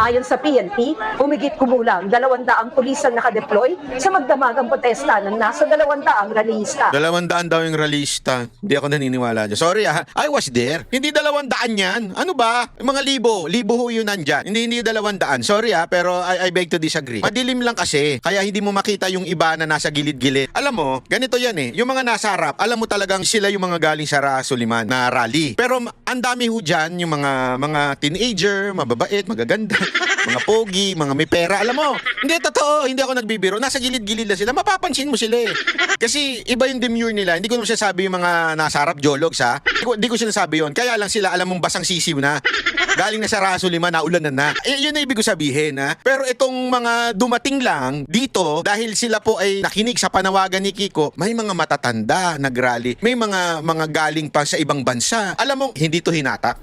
Ayon sa PNP, humigit kumulang 200 pulis ang nakadeploy sa magdamagang protesta ng nasa 200 rallyista. Dalawang daan daw yung realista. Hindi ako naniniwala dyan. Sorry ah, I was there. Hindi dalawang daan yan. Ano ba? Mga libo. Libo ho yun nandyan. Hindi, hindi dalawang daan. Sorry ah, pero I, I beg to disagree. Madilim lang kasi. Kaya hindi mo makita yung iba na nasa gilid-gilid. Alam mo, ganito yan eh. Yung mga nasa harap, alam mo talagang sila yung mga galing sa Ra Suliman na rally. Pero ang dami ho dyan, yung mga, mga teenager, mababait, magaganda, mga pogi, mga may pera. Alam mo, hindi totoo, hindi ako nagbibiro. Nasa gilid-gilid lang sila. Mapapansin mo sila eh. Kasi iba yung demure nila. Hindi ko naman sinasabi yung mga nasa harap jologs ha. Hindi ko, hindi ko sinasabi yun. Kaya lang sila, alam mong basang sisiw na. Galing na sa Raso Lima, naulan na na. Eh, yun na ibig ko sabihin ha. Pero itong mga dumating lang dito, dahil sila po ay nakinig sa panawagan ni Kiko, may mga matatanda nagrally. May mga mga galing pa sa ibang bansa. Alam mo, hindi to hinatak.